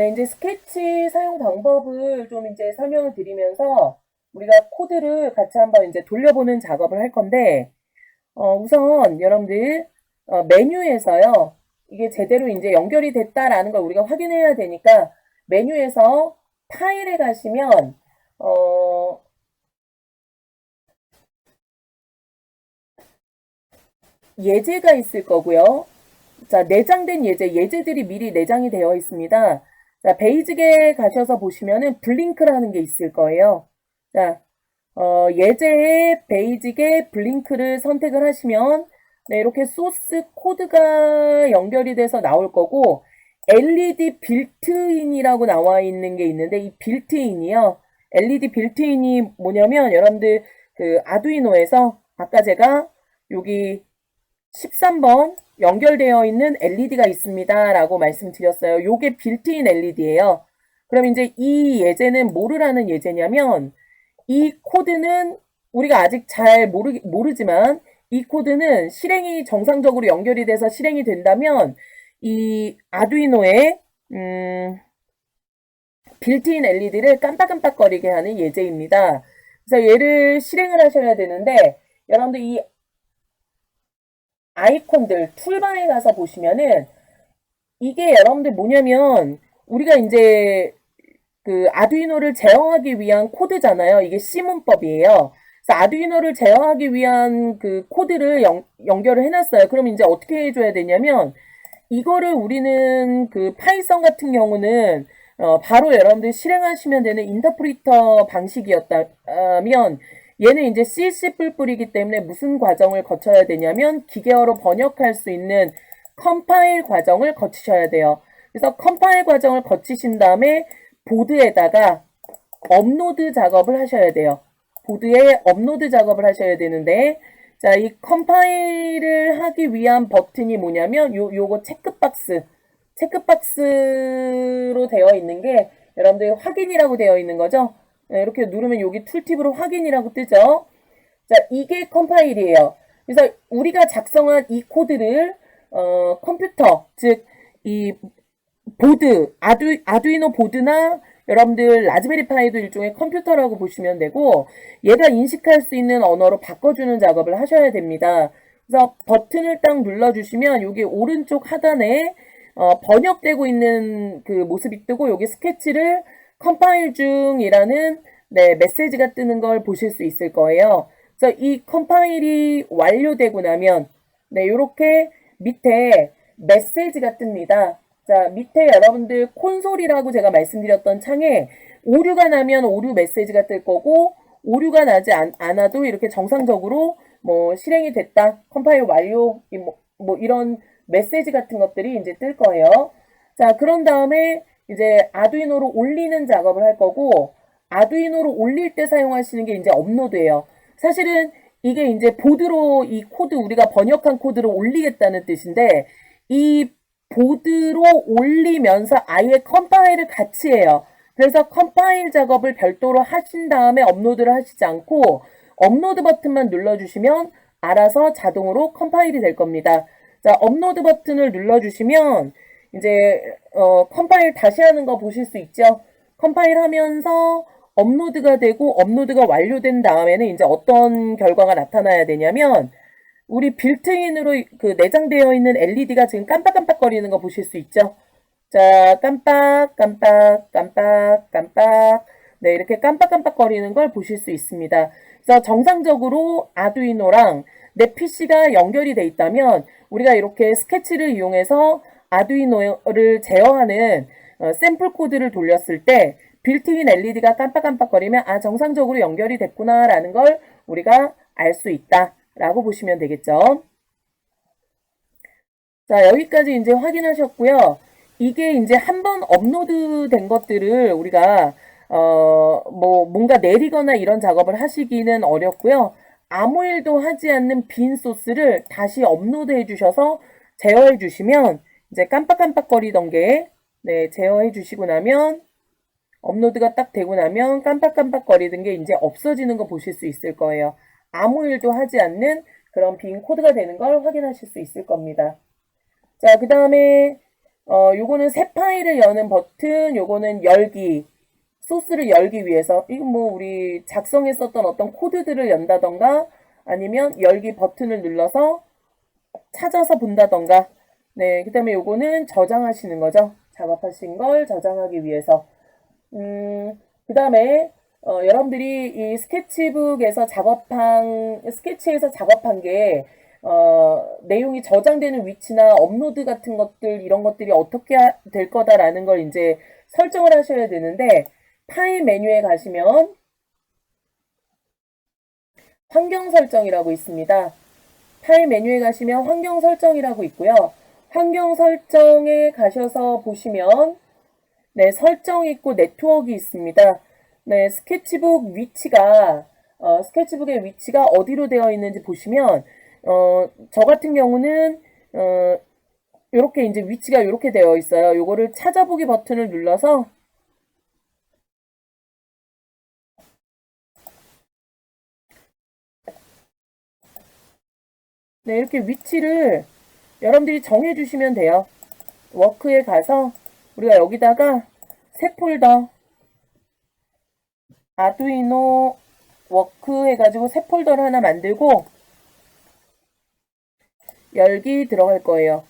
네, 이제 스케치 사용 방법을 좀 이제 설명을 드리면서 우리가 코드를 같이 한번 이제 돌려보는 작업을 할 건데, 어, 우선 여러분들, 어, 메뉴에서요, 이게 제대로 이제 연결이 됐다라는 걸 우리가 확인해야 되니까, 메뉴에서 파일에 가시면, 어, 예제가 있을 거고요. 자, 내장된 예제, 예제들이 미리 내장이 되어 있습니다. 자, 베이직에 가셔서 보시면은 블링크라는 게 있을 거예요. 자, 어, 예제의 베이직에 블링크를 선택을 하시면, 네, 이렇게 소스 코드가 연결이 돼서 나올 거고, LED 빌트인이라고 나와 있는 게 있는데, 이 빌트인이요. LED 빌트인이 뭐냐면, 여러분들, 그, 아두이노에서, 아까 제가 여기 13번 연결되어 있는 LED가 있습니다. 라고 말씀드렸어요. 요게 빌트인 LED예요. 그럼 이제 이 예제는 뭐를 하는 예제냐면 이 코드는 우리가 아직 잘 모르, 모르지만 이 코드는 실행이 정상적으로 연결이 돼서 실행이 된다면 이 아두이노의 음, 빌트인 LED를 깜빡깜빡거리게 하는 예제입니다. 그래서 얘를 실행을 하셔야 되는데 여러분들 이 아이콘들 툴바에 가서 보시면은 이게 여러분들 뭐냐면 우리가 이제 그 아두이노를 제어하기 위한 코드잖아요. 이게 C 문법이에요. 그래서 아두이노를 제어하기 위한 그 코드를 연, 연결을 해놨어요. 그럼 이제 어떻게 해줘야 되냐면 이거를 우리는 그 파이썬 같은 경우는 어, 바로 여러분들 실행하시면 되는 인터프리터 방식이었다면 얘는 이제 CC 뿔뿔이기 때문에 무슨 과정을 거쳐야 되냐면 기계어로 번역할 수 있는 컴파일 과정을 거치셔야 돼요. 그래서 컴파일 과정을 거치신 다음에 보드에다가 업로드 작업을 하셔야 돼요. 보드에 업로드 작업을 하셔야 되는데 자, 이 컴파일을 하기 위한 버튼이 뭐냐면 요 요거 체크박스 체크박스로 되어 있는 게 여러분들 확인이라고 되어 있는 거죠. 네, 이렇게 누르면 여기 툴팁으로 확인이라고 뜨죠. 자, 이게 컴파일이에요. 그래서 우리가 작성한 이 코드를 어, 컴퓨터, 즉 이 보드, 아두, 아두이노 보드나 여러분들 라즈베리 파이도 일종의 컴퓨터라고 보시면 되고 얘가 인식할 수 있는 언어로 바꿔주는 작업을 하셔야 됩니다. 그래서 버튼을 딱 눌러주시면 여기 오른쪽 하단에 어, 번역되고 있는 그 모습이 뜨고 여기 스케치를 컴파일 중이라는 네, 메시지가 뜨는 걸 보실 수 있을 거예요. 그래서 이 컴파일이 완료되고 나면 네, 이렇게 밑에 메시지가 뜹니다. 자, 밑에 여러분들 콘솔이라고 제가 말씀드렸던 창에 오류가 나면 오류 메시지가 뜰 거고 오류가 나지 않, 않아도 이렇게 정상적으로 뭐 실행이 됐다, 컴파일 완료, 뭐, 뭐 이런 메시지 같은 것들이 이제 뜰 거예요. 자, 그런 다음에 이제 아두이노로 올리는 작업을 할 거고 아두이노로 올릴 때 사용하시는 게 이제 업로드예요. 사실은 이게 이제 보드로 이 코드 우리가 번역한 코드를 올리겠다는 뜻인데 이 보드로 올리면서 아예 컴파일을 같이 해요. 그래서 컴파일 작업을 별도로 하신 다음에 업로드를 하시지 않고 업로드 버튼만 눌러주시면 알아서 자동으로 컴파일이 될 겁니다. 자, 업로드 버튼을 눌러주시면 이제 어, 컴파일 다시 하는 거 보실 수 있죠. 컴파일 하면서 업로드가 되고 업로드가 완료된 다음에는 이제 어떤 결과가 나타나야 되냐면 우리 빌트인으로 그 내장되어 있는 LED가 지금 깜빡깜빡거리는 거 보실 수 있죠. 자, 깜빡, 깜빡, 깜빡, 깜빡. 네, 이렇게 깜빡깜빡거리는 걸 보실 수 있습니다. 그래서 정상적으로 아두이노랑 내 PC가 연결이 돼 있다면 우리가 이렇게 스케치를 이용해서 아두이노를 제어하는 어, 샘플 코드를 돌렸을 때 빌트인 LED가 깜빡깜빡거리면 아 정상적으로 연결이 됐구나라는 걸 우리가 알 수 있다라고 보시면 되겠죠. 자 여기까지 이제 확인하셨고요. 이게 이제 한 번 업로드 된 것들을 우리가 어 뭐 뭔가 내리거나 이런 작업을 하시기는 어렵고요. 아무 일도 하지 않는 빈 소스를 다시 업로드 해 주셔서 제어해 주시면 이제 깜빡깜빡거리던 게 네, 제어해 주시고 나면 업로드가 딱 되고 나면 깜빡깜빡거리던 게 이제 없어지는 거 보실 수 있을 거예요. 아무 일도 하지 않는 그런 빈 코드가 되는 걸 확인하실 수 있을 겁니다. 자, 그 다음에 어, 요거는 새 파일을 여는 버튼, 요거는 열기, 소스를 열기 위해서, 이건 뭐 우리 작성했었던 어떤 코드들을 연다던가, 아니면 열기 버튼을 눌러서 찾아서 본다던가, 네, 그 다음에 요거는 저장하시는 거죠. 작업하신 걸 저장하기 위해서. 음, 그 다음에, 어, 여러분들이 이 스케치북에서 작업한, 스케치에서 작업한 게, 어, 내용이 저장되는 위치나 업로드 같은 것들, 이런 것들이 어떻게 하- 될 거다라는 걸 이제 설정을 하셔야 되는데, 파일 메뉴에 가시면, 환경 설정이라고 있습니다. 파일 메뉴에 가시면 환경 설정이라고 있고요. 환경 설정에 가셔서 보시면, 네, 설정 있고 네트워크 있습니다. 네, 스케치북 위치가, 어, 스케치북의 위치가 어디로 되어 있는지 보시면, 어, 저 같은 경우는, 어, 요렇게 이제 위치가 요렇게 되어 있어요. 요거를 찾아보기 버튼을 눌러서, 네, 이렇게 위치를 여러분들이 정해 주시면 돼요. 워크에 가서 우리가 여기다가 새 폴더 아두이노 워크 해가지고 새 폴더를 하나 만들고 열기 들어갈 거예요.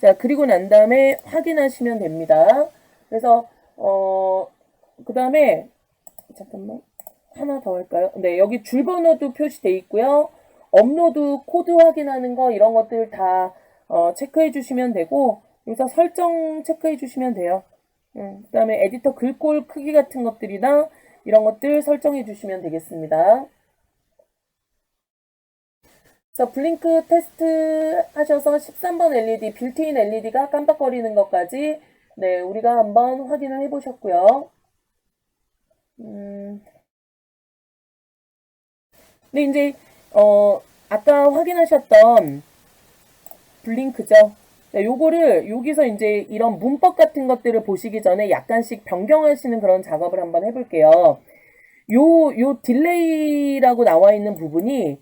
자, 그리고 난 다음에 확인하시면 됩니다. 그래서, 어, 그 다음에, 잠깐만, 하나 더 할까요? 네, 여기 줄 번호도 표시돼 있고요. 업로드 코드 확인하는 거, 이런 것들 다, 어, 체크해 주시면 되고, 여기서 설정 체크해 주시면 돼요. 음, 그 다음에 에디터 글꼴 크기 같은 것들이나, 이런 것들 설정해 주시면 되겠습니다. 자, 블링크 테스트 하셔서 13번 LED, 빌트인 LED가 깜빡거리는 것까지, 네, 우리가 한번 확인을 해 보셨고요. 음, 네, 이제, 어, 아까 확인하셨던 블링크죠. 네, 요거를, 여기서 이제 이런 문법 같은 것들을 보시기 전에 약간씩 변경하시는 그런 작업을 한번 해볼게요. 요, 요 딜레이라고 나와 있는 부분이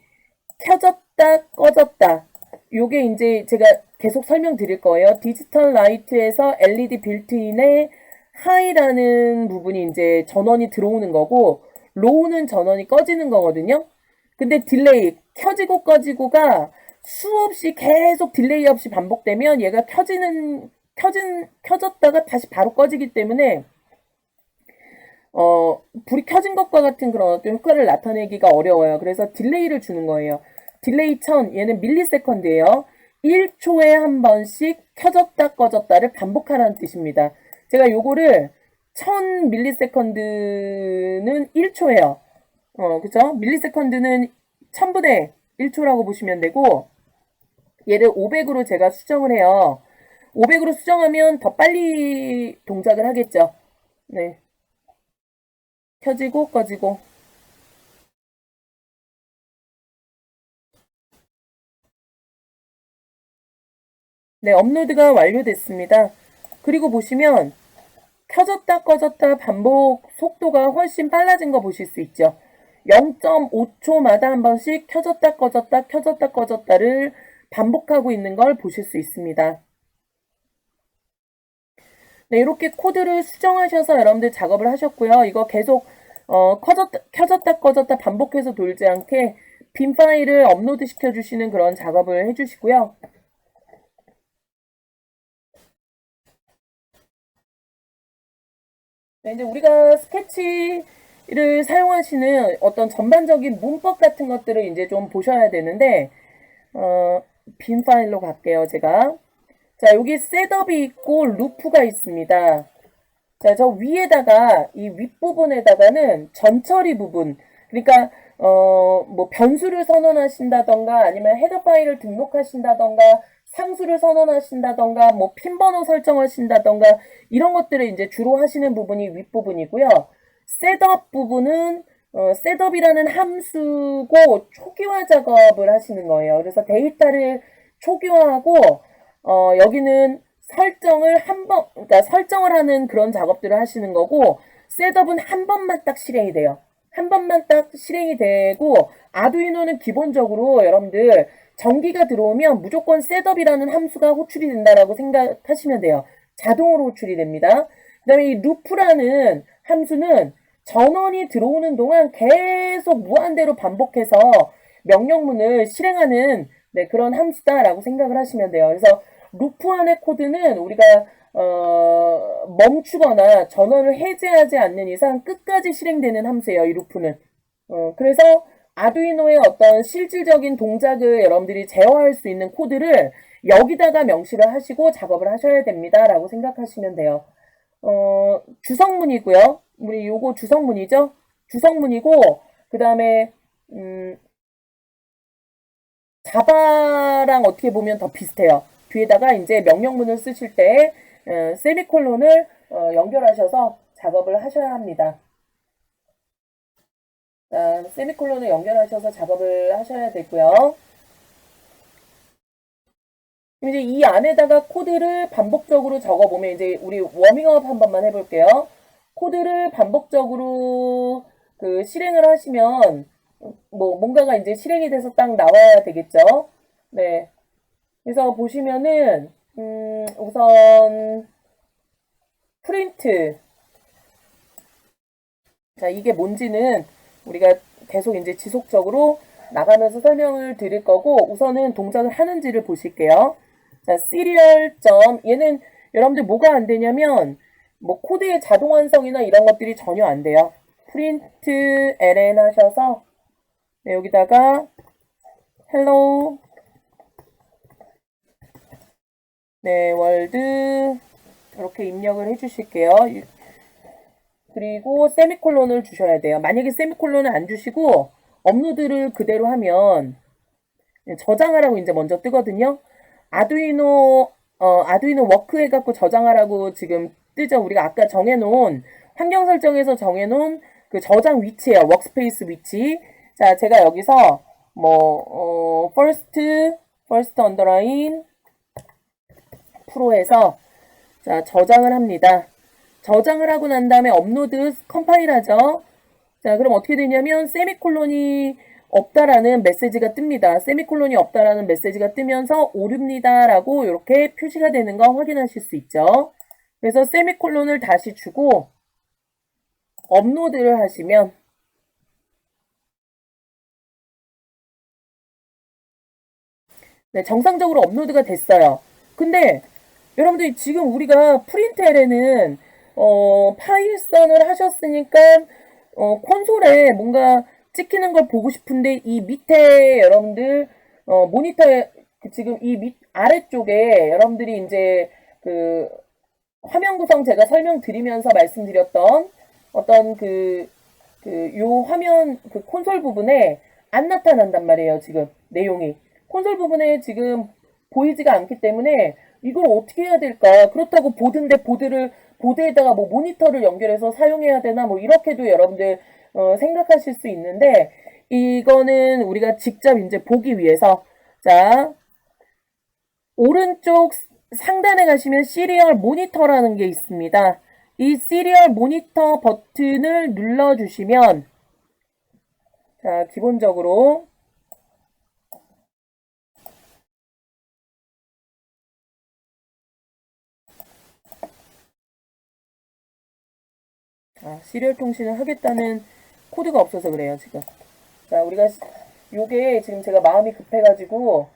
켜졌다, 꺼졌다. 요게 이제 제가 계속 설명드릴 거예요. 디지털 라이트에서 LED 빌트인에 하이라는 부분이 이제 전원이 들어오는 거고, 로우는 전원이 꺼지는 거거든요. 근데 딜레이, 켜지고 꺼지고가 수없이 계속 딜레이 없이 반복되면 얘가 켜지는, 켜진, 켜졌다가 다시 바로 꺼지기 때문에, 어, 불이 켜진 것과 같은 그런 어떤 효과를 나타내기가 어려워요. 그래서 딜레이를 주는 거예요. 딜레이 1000, 얘는 밀리세컨드예요. 1초에 한 번씩 켜졌다 꺼졌다를 반복하라는 뜻입니다. 제가 요거를 1000 밀리세컨드는 1초예요. 어, 그죠? 밀리세컨드는 1000분의 1초라고 보시면 되고, 얘를 500으로 제가 수정을 해요. 500으로 수정하면 더 빨리 동작을 하겠죠. 네. 켜지고 꺼지고. 네, 업로드가 완료됐습니다. 그리고 보시면 켜졌다 꺼졌다 반복 속도가 훨씬 빨라진 거 보실 수 있죠. 0.5초마다 한 번씩 켜졌다 꺼졌다 켜졌다 꺼졌다를 반복하고 있는 걸 보실 수 있습니다. 네, 이렇게 코드를 수정하셔서 여러분들 작업을 하셨고요. 이거 계속 어, 커졌다, 켜졌다 꺼졌다 반복해서 돌지 않게 빈 파일을 업로드 시켜주시는 그런 작업을 해주시고요. 네, 이제 우리가 스케치를 사용하시는 어떤 전반적인 문법 같은 것들을 이제 좀 보셔야 되는데, 어, 빈 파일로 갈게요, 제가. 자, 여기 셋업이 있고 루프가 있습니다. 자, 저 위에다가, 이 윗부분에다가는 전처리 부분. 그러니까, 어, 뭐, 변수를 선언하신다던가, 아니면 헤더 파일을 등록하신다던가, 상수를 선언하신다던가, 뭐, 핀 번호 설정하신다던가, 이런 것들을 이제 주로 하시는 부분이 윗부분이고요. 셋업 부분은, 어, 셋업이라는 함수고, 초기화 작업을 하시는 거예요. 그래서 데이터를 초기화하고, 어, 여기는 설정을 한 번, 그러니까 설정을 하는 그런 작업들을 하시는 거고, 셋업은 한 번만 딱 실행이 돼요. 한 번만 딱 실행이 되고, 아두이노는 기본적으로 여러분들 전기가 들어오면 무조건 셋업이라는 함수가 호출이 된다라고 생각하시면 돼요. 자동으로 호출이 됩니다. 그 다음에 이 루프라는 함수는 전원이 들어오는 동안 계속 무한대로 반복해서 명령문을 실행하는 네, 그런 함수다라고 생각을 하시면 돼요. 그래서 루프 안의 코드는 우리가 어, 멈추거나 전원을 해제하지 않는 이상 끝까지 실행되는 함수예요. 이 루프는. 어, 그래서 아두이노의 어떤 실질적인 동작을 여러분들이 제어할 수 있는 코드를 여기다가 명시를 하시고 작업을 하셔야 됩니다. 라고 생각하시면 돼요. 어, 주성문이고요. 우리 요거 주성문이죠? 주성문이고, 그 다음에, 음, 자바랑 어떻게 보면 더 비슷해요. 뒤에다가 이제 명령문을 쓰실 때, 어, 세미콜론을 어, 연결하셔서 작업을 하셔야 합니다. 자, 세미콜론을 연결하셔서 작업을 하셔야 되고요. 이제 이 안에다가 코드를 반복적으로 적어보면 이제 우리 워밍업 한 번만 해볼게요. 코드를 반복적으로 그 실행을 하시면 뭐 뭔가가 이제 실행이 돼서 딱 나와야 되겠죠. 네. 그래서 보시면은 음 우선 프린트 자 이게 뭔지는 우리가 계속 이제 지속적으로 나가면서 설명을 드릴 거고 우선은 동작을 하는지를 보실게요. 자, 시리얼 점 얘는 여러분들 뭐가 안 되냐면 뭐 코드의 자동 완성이나 이런 것들이 전혀 안 돼요. 프린트 ln 하셔서 네, 여기다가 hello 네, 월드 이렇게 입력을 해 주실게요. 그리고 세미콜론을 주셔야 돼요. 만약에 세미콜론을 안 주시고 업로드를 그대로 하면 저장하라고 이제 먼저 뜨거든요. 아두이노 어, 아두이노 워크 해갖고 저장하라고 지금 뜨죠. 우리가 아까 정해놓은 환경 설정에서 정해놓은 그 저장 위치예요. 워크스페이스 위치. 자, 제가 여기서 뭐 어, first first underline 프로에서 자 저장을 합니다. 저장을 하고 난 다음에 업로드 컴파일 하죠. 자, 그럼 어떻게 되냐면 세미콜론이 없다라는 메시지가 뜹니다. 세미콜론이 없다라는 메시지가 뜨면서 오릅니다라고 이렇게 표시가 되는 거 확인하실 수 있죠. 그래서 세미콜론을 다시 주고 업로드를 하시면 네, 정상적으로 업로드가 됐어요. 근데 여러분들이 지금 우리가 프린트L에는 어, 파이썬을 하셨으니까 어, 콘솔에 뭔가 찍히는 걸 보고 싶은데 이 밑에 여러분들 어, 모니터에 그 지금 이 밑 아래쪽에 여러분들이 이제 그 화면 구성 제가 설명드리면서 말씀드렸던 어떤 그 그 요 화면 그 콘솔 부분에 안 나타난단 말이에요 지금 내용이. 콘솔 부분에 지금 보이지가 않기 때문에 이걸 어떻게 해야 될까? 그렇다고 보드인데 보드를 보드에다가 뭐 모니터를 연결해서 사용해야 되나? 뭐 이렇게도 여러분들 어, 생각하실 수 있는데 이거는 우리가 직접 이제 보기 위해서 자 오른쪽 상단에 가시면 시리얼 모니터라는 게 있습니다. 이 시리얼 모니터 버튼을 눌러주시면 자 기본적으로 아, 시리얼 통신을 하겠다는 코드가 없어서 그래요, 지금. 자, 우리가, 요게 지금 제가 마음이 급해가지고,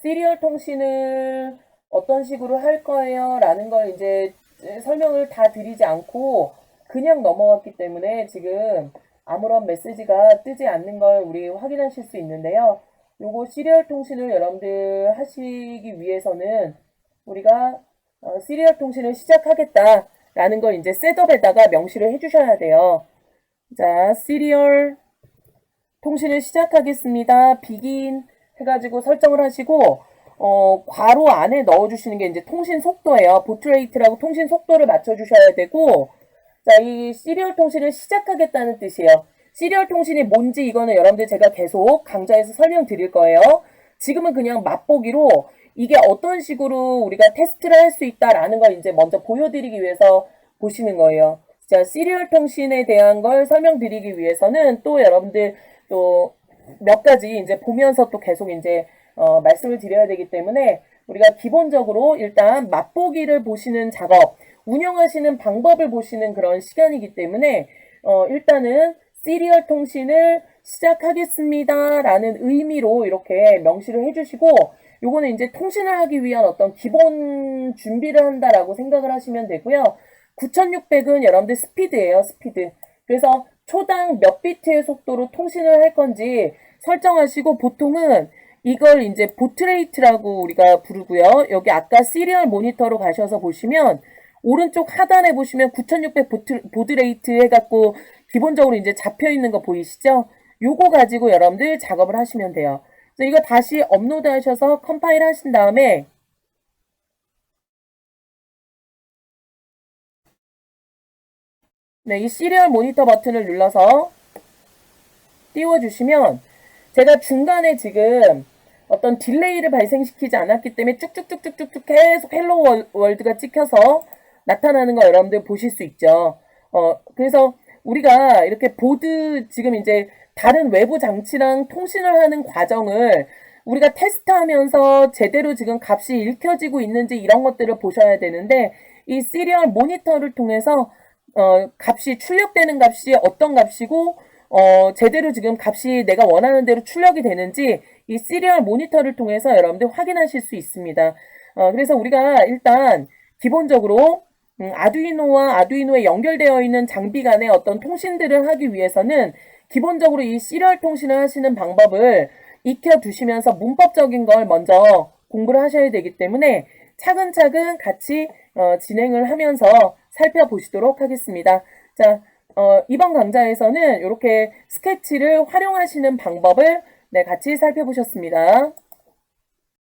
시리얼 통신을 어떤 식으로 할 거예요? 라는 걸 이제 설명을 다 드리지 않고, 그냥 넘어갔기 때문에 지금 아무런 메시지가 뜨지 않는 걸 우리 확인하실 수 있는데요. 요거 시리얼 통신을 여러분들 하시기 위해서는 우리가 어, 시리얼 통신을 시작하겠다. 라는 걸 이제 셋업에다가 명시를 해주셔야 돼요. 자, 시리얼 통신을 시작하겠습니다. 비긴 해가지고 설정을 하시고, 어, 괄호 안에 넣어주시는 게 이제 통신 속도예요. 보트레이트라고 통신 속도를 맞춰주셔야 되고, 자, 이 시리얼 통신을 시작하겠다는 뜻이에요. 시리얼 통신이 뭔지 이거는 여러분들 제가 계속 강좌에서 설명드릴 거예요. 지금은 그냥 맛보기로 이게 어떤 식으로 우리가 테스트를 할 수 있다라는 걸 이제 먼저 보여드리기 위해서 보시는 거예요. 자, 시리얼 통신에 대한 걸 설명드리기 위해서는 또 여러분들 또 몇 가지 이제 보면서 또 계속 이제 어, 말씀을 드려야 되기 때문에 우리가 기본적으로 일단 맛보기를 보시는 작업, 운영하시는 방법을 보시는 그런 시간이기 때문에 어, 일단은 시리얼 통신을 시작하겠습니다. 라는 의미로 이렇게 명시를 해주시고, 요거는 이제 통신을 하기 위한 어떤 기본 준비를 한다라고 생각을 하시면 되고요. 9600은 여러분들 스피드예요, 스피드. 그래서 초당 몇 비트의 속도로 통신을 할 건지 설정하시고 보통은 이걸 이제 보트레이트라고 우리가 부르고요. 여기 아까 시리얼 모니터로 가셔서 보시면 오른쪽 하단에 보시면 9600 보트, 보드레이트 해갖고 기본적으로 이제 잡혀 있는 거 보이시죠? 요거 가지고 여러분들 작업을 하시면 돼요. 그래서 이거 다시 업로드 하셔서 컴파일 하신 다음에 네, 이 시리얼 모니터 버튼을 눌러서 띄워주시면 제가 중간에 지금 어떤 딜레이를 발생시키지 않았기 때문에 쭉쭉쭉쭉쭉쭉 계속 헬로 월- 월드가 찍혀서 나타나는 거 여러분들 보실 수 있죠. 어, 그래서 우리가 이렇게 보드 지금 이제 다른 외부 장치랑 통신을 하는 과정을 우리가 테스트하면서 제대로 지금 값이 읽혀지고 있는지 이런 것들을 보셔야 되는데 이 시리얼 모니터를 통해서 어, 값이 출력되는 값이 어떤 값이고 어, 제대로 지금 값이 내가 원하는 대로 출력이 되는지 이 시리얼 모니터를 통해서 여러분들 확인하실 수 있습니다. 어, 그래서 우리가 일단 기본적으로 음, 아두이노와 아두이노에 연결되어 있는 장비 간의 어떤 통신들을 하기 위해서는 기본적으로 이 시리얼 통신을 하시는 방법을 익혀 두시면서 문법적인 걸 먼저 공부를 하셔야 되기 때문에 차근차근 같이 어, 진행을 하면서 살펴보시도록 하겠습니다. 자, 어, 이번 강좌에서는 이렇게 스케치를 활용하시는 방법을 네, 같이 살펴보셨습니다.